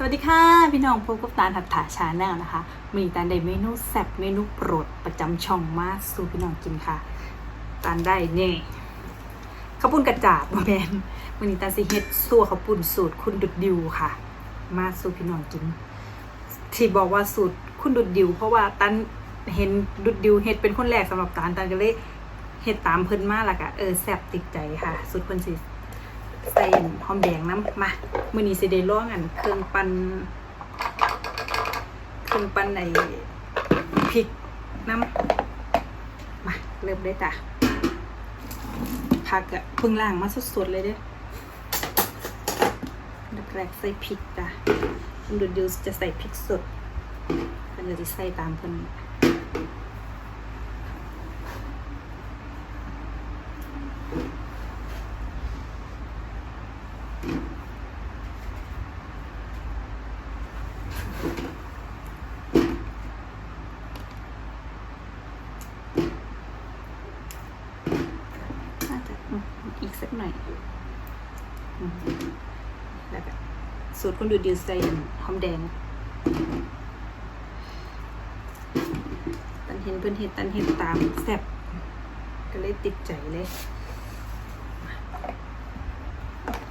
สวัสดีค่ะ พี่น้องพบกับตาลหัตถาชาแนลนะคะมีตาลได้เมนูแซ่บเมนูโปรดประจำช่องมาสู่พี่น้องกินค่ะตาลได้เนี่ยข้าวปุ้นกระจาบแมนวันนี้ตาลสิเฮ็ดซัวข้าวปุ้นสูตรคุณดุดดิวค่ะ มาสู่พี่น้องกิน ที่บอกว่าสูตรคุณดุดดิว เพราะว่าตันเห็นดุดดิวเฮ็ดเป็นคนแรกสำหรับตาลตาลก็เลยเฮ็ดตามเพิ่นมาละกะเออแซ่บติดใจค่ะสูตรเพิ่นสิ ใส่หอมแดงน้ำมามือนี้สิได้ลองอันเครื่องปั้นเครื่องปั้นไอ้พริกน้ำมาเริ่มได้จ้ะผักอะเพิ่งล้างมาสดๆเลยเด้แรกใส่พริกจ้ะดูดูจะใส่พริกสดเพิ่นก็จะใส่ตามเพิ่นาจะอืมอีกสักหน่อยอืมแล้วก็สูตร คนดูดิวใส่หอมแดง ตันเห็นเพื่อนเห็นตันเห็นตามแซ่บก็เลยติดใจเลย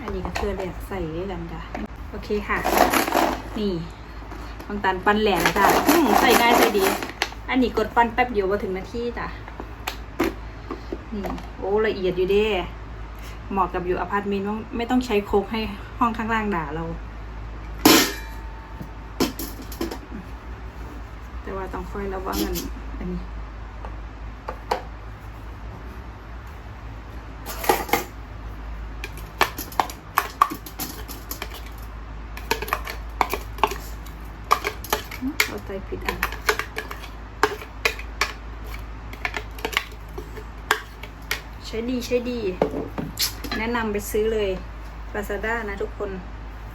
อันนี้ก็เกลือแหลกใส่ด้วยกันจ้ะโอเคค่ะ นี่บางตันปั้นแหลกจ้ะใส่ง่ายใส่ดี อันนี้กดปั้นแป๊บเดียวมาถึงนาทีจ้ะนี่ โอ้ละเอียดอยู่เด้เหมาะกับอยู่อพาร์ตเมนต์ว่าไม่ต้องใช้โคกให้ห้องข้างล่างด่าเรา คอยระวังมันอันนี้เอาใจผิดอันใช้ดีใช้ดี แนะนำไปซื้อเลย Lazada นะทุกคน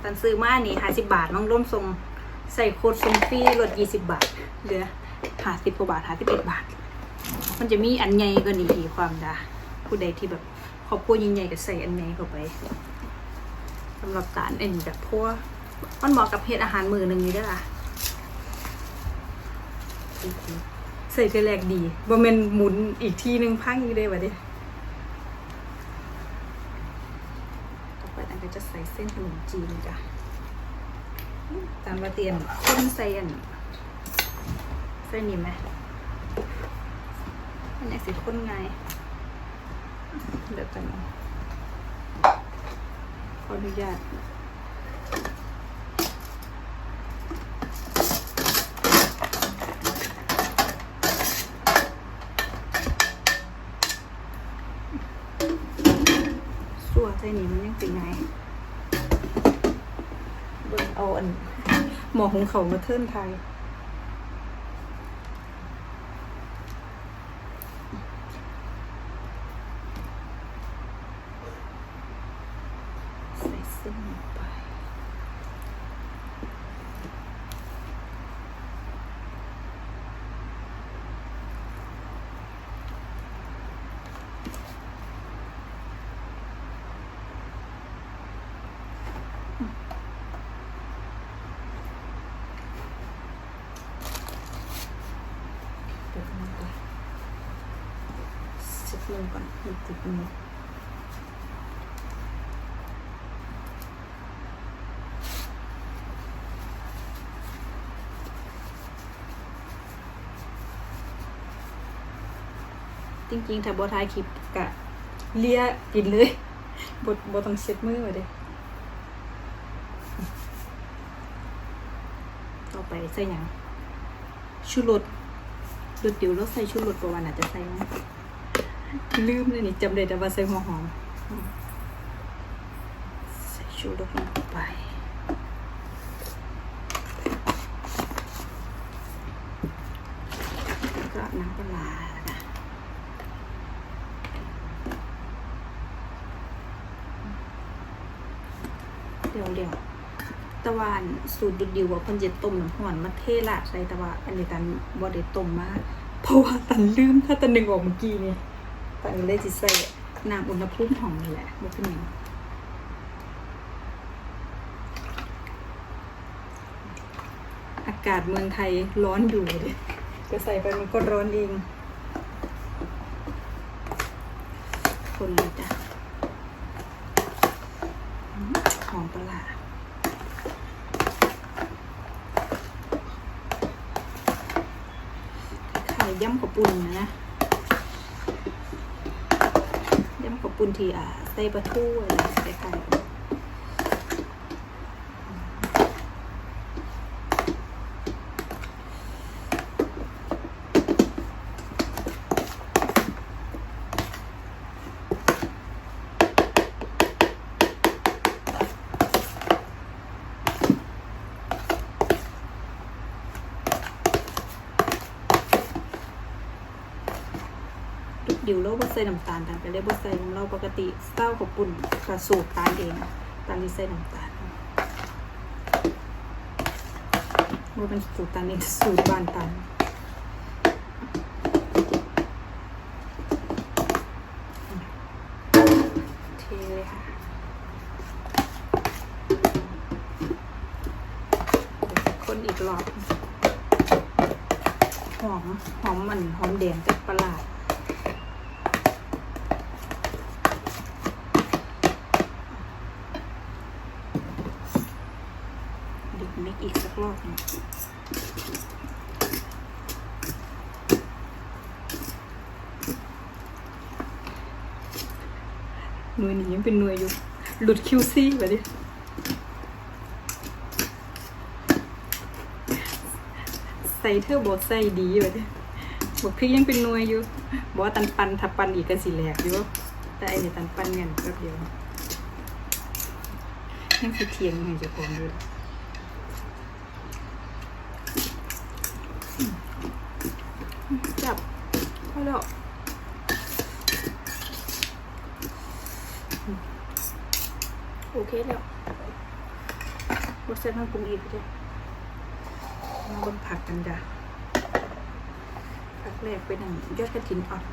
ตันซื้อมานี่ห้าสิบบาทน้องร่มทรงใส่โค้ดทรงฟรีลดยี่สิบบาทเหลือ ห้าสิบกว่าบาทห้าสิบเอ็ดบาท มันจะมีอันใหญ่ก็นี่อีกความดาผู้ใดที่แบบครอบครัวยิ่งใหญ่ก็ใส่อันใหญ่เข้าไปสำหรับการเอ็นแบบพวกมันเหมาะกับเฮ็ดอาหารมือหนึ่งนี้ได้อล่ะใส่เกลือแรกดีบ่แม่นหมุนอีกทีหนึ่งพังอยู่ได้บ่เด้ต่อไปอันก็จะใส่เส้นขนมจีนจ้ะตามมาเตียนข้นใส่อัน ใส่นี่ไหมอันนี้สิข้นไง เดี๋ยวกันนะขออนุญาตสัวใส่นี่มันยังเป็นไงเบิ่งเอาอันหมอของเขามาเทิร์นไทย ใส่เส้นลงไปเดี๋ยวมันก่อนเช็ดลงก่อนมันติดมือ จริงๆถ้าบัวทายคลิปกะเลียกินเลยบดบต้องเช็ดมือไว้เด้ต่อไปใส่หยังชูรสดูดิวแล้วใส่ชูรสประวันอาจจะใส่มั้งลืมเลยนี่จำได้แต่ว่าใส่หัวหอมใส่ชูรสลงไป แล้วก็น้ำปลาร้านะ เดี๋ยวเดี๋ยวตะวันสูตรดุดดิวว่าเพิ่นจะต้มน้ำห่อนมาเทราดใส่ต่ว่าอันนี้ตันบ่ได้ต้มมาเพราะว่าตันลืมถ้าตันนึงออกเมื่อกี้นี่ตันเลยสิใส่น้ำอุณหภูมิห้องนี่แหละบ่เป็นหยังอากาศเมืองไทยร้อนอยู่เลยจะใส่ไปมันก็ร้อนเอง คนเลยจ้ะอืมหอมปลาร้าไข่ ย่ำข้าวปุ้นนะย่ำข้าวปุ้นที่อ่าใส่ปลาทูอะไรใส่ไข่ บ่ใส่น้ำตาลตามไปเลยบ่ใส่น้ำเราปกติเศร้าข้ปุ้นกระสูตรตาลเองตาลที่ใส่น้ำตาลว่าเป็นสูตรตาลเองสูตรบ้านตาลเทเลยค่ะคนอีกรอบหอมหอมมันหอมแดงจากปลาร้าดยวมิกอีกสักรอบหนึง หน่วยนี้ยังเป็นหน่วยอยู่ หลุดคิวซี่แบบนี้ใส่เธอบอกใส่ดีแบบนี้บอกพริกยังเป็นหน่วยอยู่บอกว่าตันปันทับปันอีกกันสีแหลกอยู่แต่ไอ้นี่ตันปันเงินแป๊บเดียวยังสิเทียงให้เจ้าของอยู่อืมจับพอแล้วอืมโอเคแล้วรสเส้ นมันปรุงอีกจ้ะมาบนผักกันจ้ะผักแรกเป็นหนังยอดกระถินอ่อน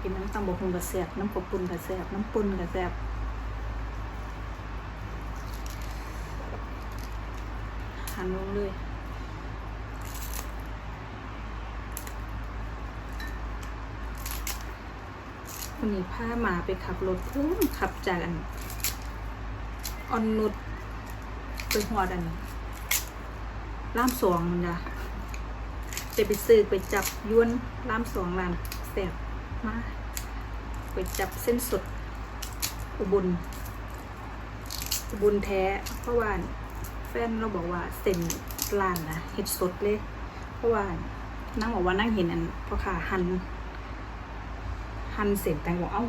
กินน้ำตำบกหุ่งกระแสบน้ำปปุ่นกระแสบน้ำปุ่นกระแสบหันลงเลยวันนี้พาหมาไปขับรถเพุ่งขับจากอัน ออนนุดไปหัวดันล่ามสองมันจ้ะจะไปซื้อไปจับยวนล่ามสองร้านแสบมาไปจับเส้นสด อุบุญอุบุญแท้ เพราะว่าแฟนเราบอกว่าเส้นร้านนะเห็ดสดเลย เพราะว่านั่งบอกว่านั่งเห็นอันพ่อขาหันหันเส้นแตงบอกเอ้า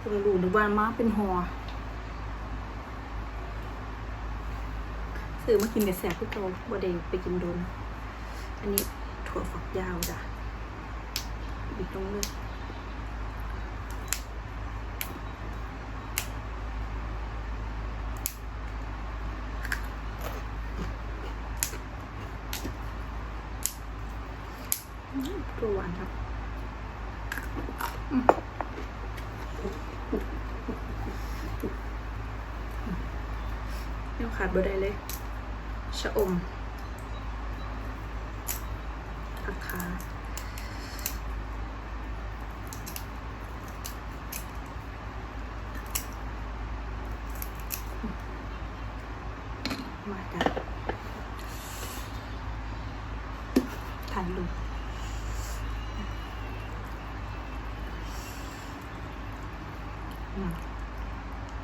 เรารู้นึกว่ามาเป็นหอ ซื้อมากินกับแสบพวกเราบ่ได้ไปกินโดน อันนี้ถั่วฝักยาวจ้ะบิดลงเลยอืมตัวหวานครับอืมยังขาดบ่ได้เลยะอมผักขามาจ้ะถ่ายรูป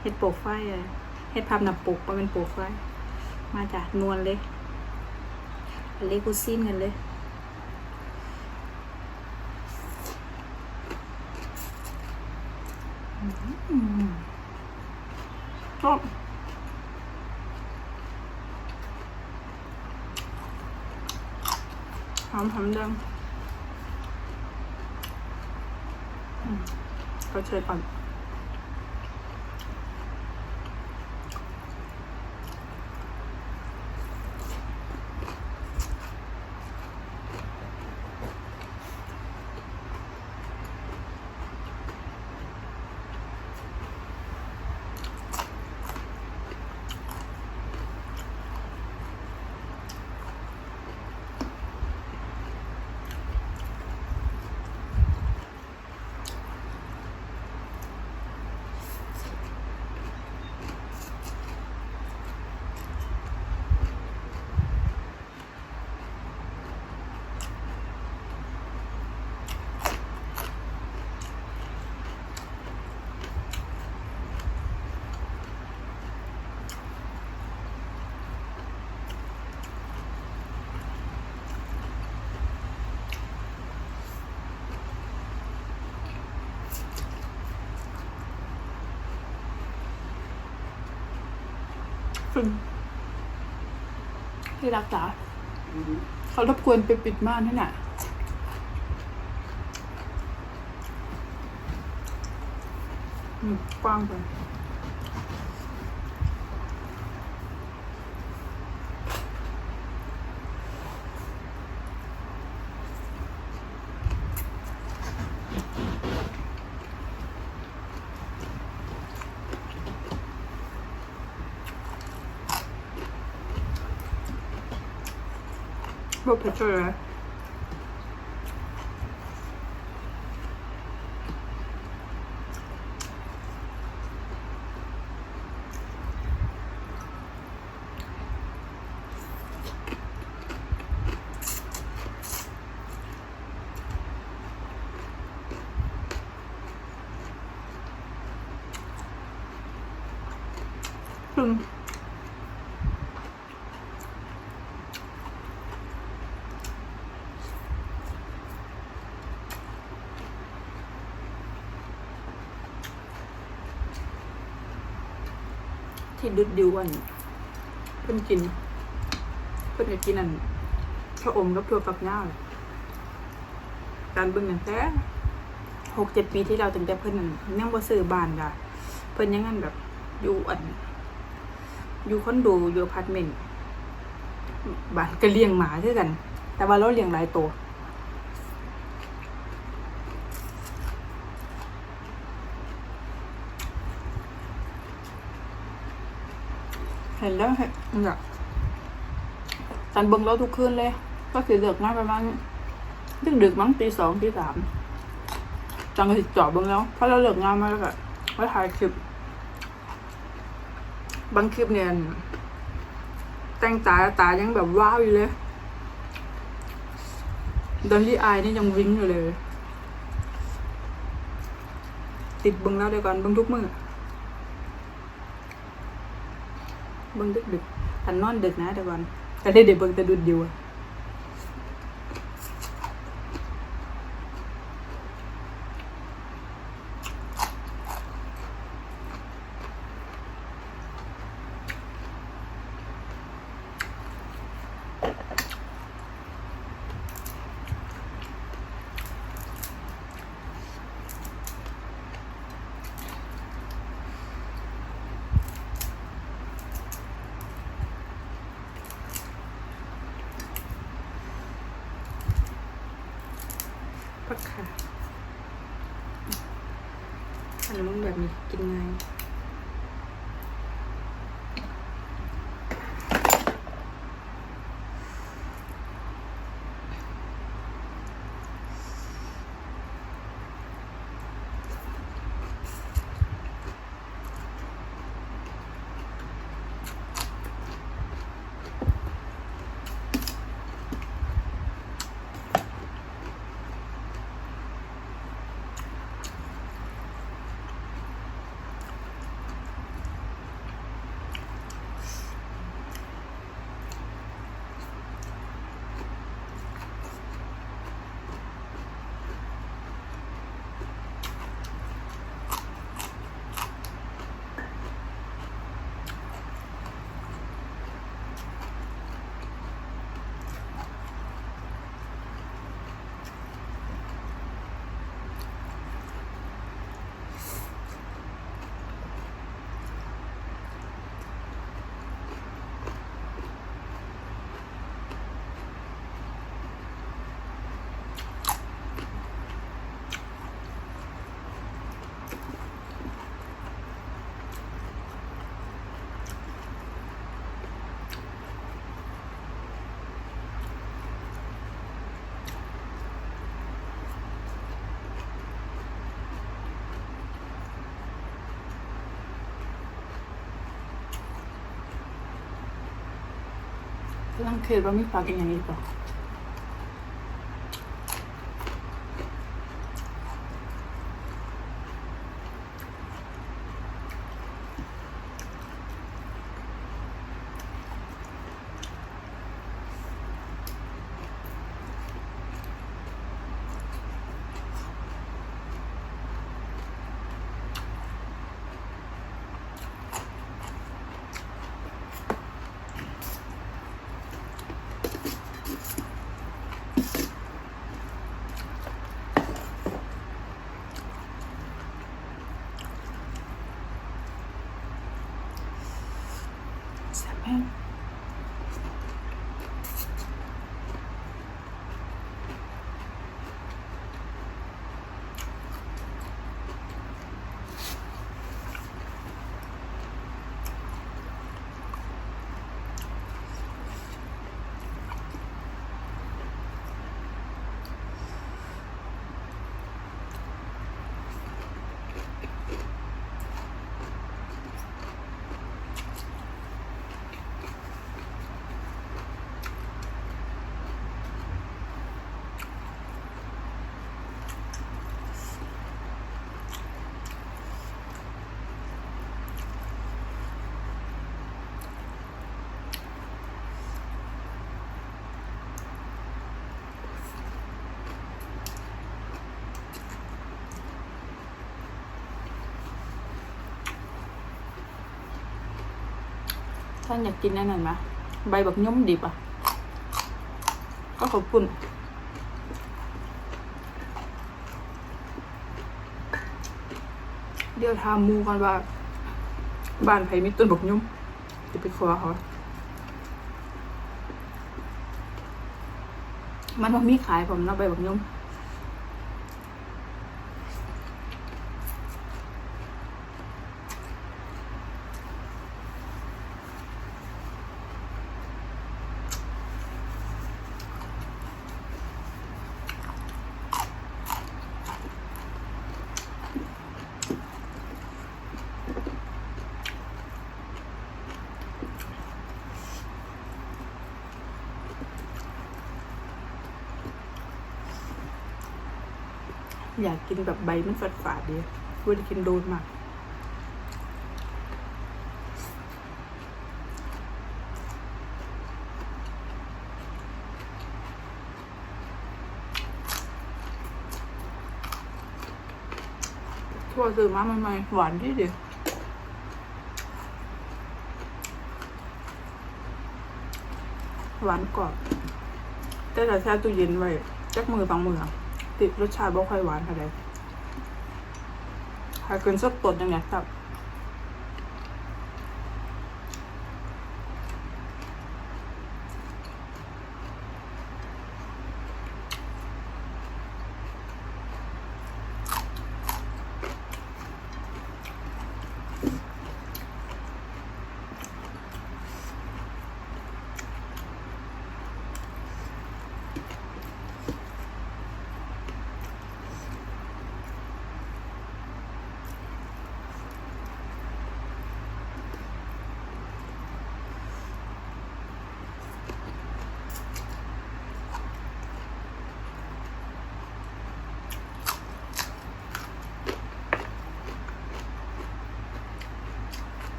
เฮ็ดโปรไฟเลยเฮ็ดภาพหน้าปกมาเป็นโปรไฟ มาจากนวลเลยอันเล็กกูซินกันเลยชอบหอมหอมดังก็เชยก่อน ที่รักษาเขารบกวนไปปิดม่านให้หน่ะอืมกว้างไป บ่เผ็ดเดุดดิวอันเพิ่นกิน เพิ่นก็กินอันชะอมกับถั่วฝักยาวการเบิ่งตั้งแต่หกเจ็ดปีที่เราตั้งแต่เพิ่นนั่นยังบ่ซื้อบ้านจ้ะเพิ่นยังงั้นแบบ อยู่อัน อยู่คอนโดอยู่อพาร์ตเมนต์บ้านก็เลี้ยงหมาคือกัน แต่ว่าเราเลี้ยงหลายตัว เห็นแล้วเห็นแบบตอนเบิ่งเราทุกคืนเลย ก็คือเลิกงานประมาณดึกดึกมั้งตีสองตีสามจังก็ติดจ่อเบิ่งแล้วเพราะเราเลิกงานมาแล้วก็มาถ่ายคลิป บางคลิปเนี่ยแต่งตาตายังแบบว้าวอยู่เลยดอลลี่อายนี่ยังวิ้งอยู่เลย ติดเบึงแล้วเดี๋ยวก่อนเบึงทุกมือ เบึงดึกดึกๆทันนอนดึกนะเดี๋ยวก่อนแต่ได้เดี๋ยวเบึงแต่ดุดเดียวอะ แบบนี้กินง่าย กลางคืนเราไม่ปลากินอย่างนี้ป่ะ ห้ ท่านอยากกินอันนั้นไหมใบบักย่อมดิบอะ ก็ขอบคุณเดี๋ยวถามมูก่อนว่าบ้านไผมีต้นบักย่มจะไปขอเขามันบ่มีขายผมเนาะใบบักย่ม กินแบบใบมันฝาดฝาดๆดีเว่าจะกินโดนมากทั่วซื้อมาใหม่ๆหวานที่เดีหวานกรอบแต่ถ้าแช่ตู้เย็นไว้จักมือสองมืออะ ติดรสชาติบ่ค่อยหวานเท่าใดถ้าเกินสักตดยังไงครับ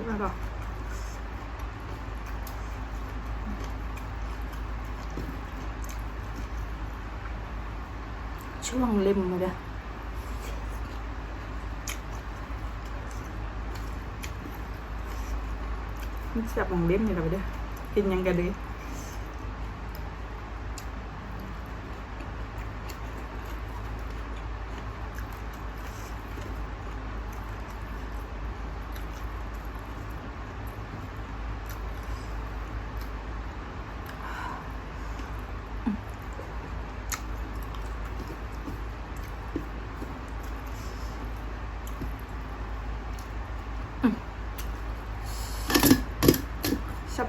ดมดแล้วเหรอช่วงเล็มมาเด้อมันจับของเล็มนี่เราไปเด้อกินยังกันเลย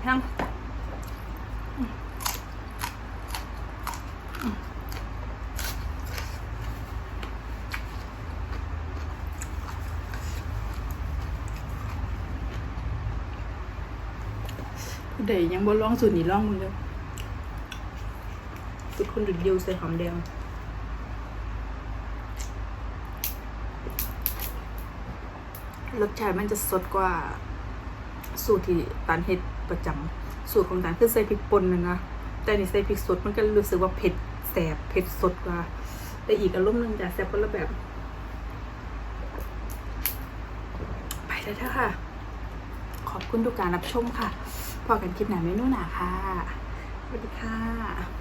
แห้ง ผู้ใดยังบ่ลองสูตรนี้ลองมึงเด้อสูตรคนดุดเดียวใส่หอมแดงรสชาติมันจะสดกว่าสูตรที่ตานเฮ็ดประจำสูตรของตานคือใส่พริกป่นนะนะแต่นี่ใส่พริกสดมันก็รู้สึกว่าเผ็ดแสบเผ็ดสดกว่า แต่อีกอารมณ์หนึงจะแสบคนละแบบ ไปแล้วเถอะค่ะ ขอบคุณทุกการรับชมค่ะ พอกันคลิปหนาเมนูหนาค่ะสวัสดีค่ะ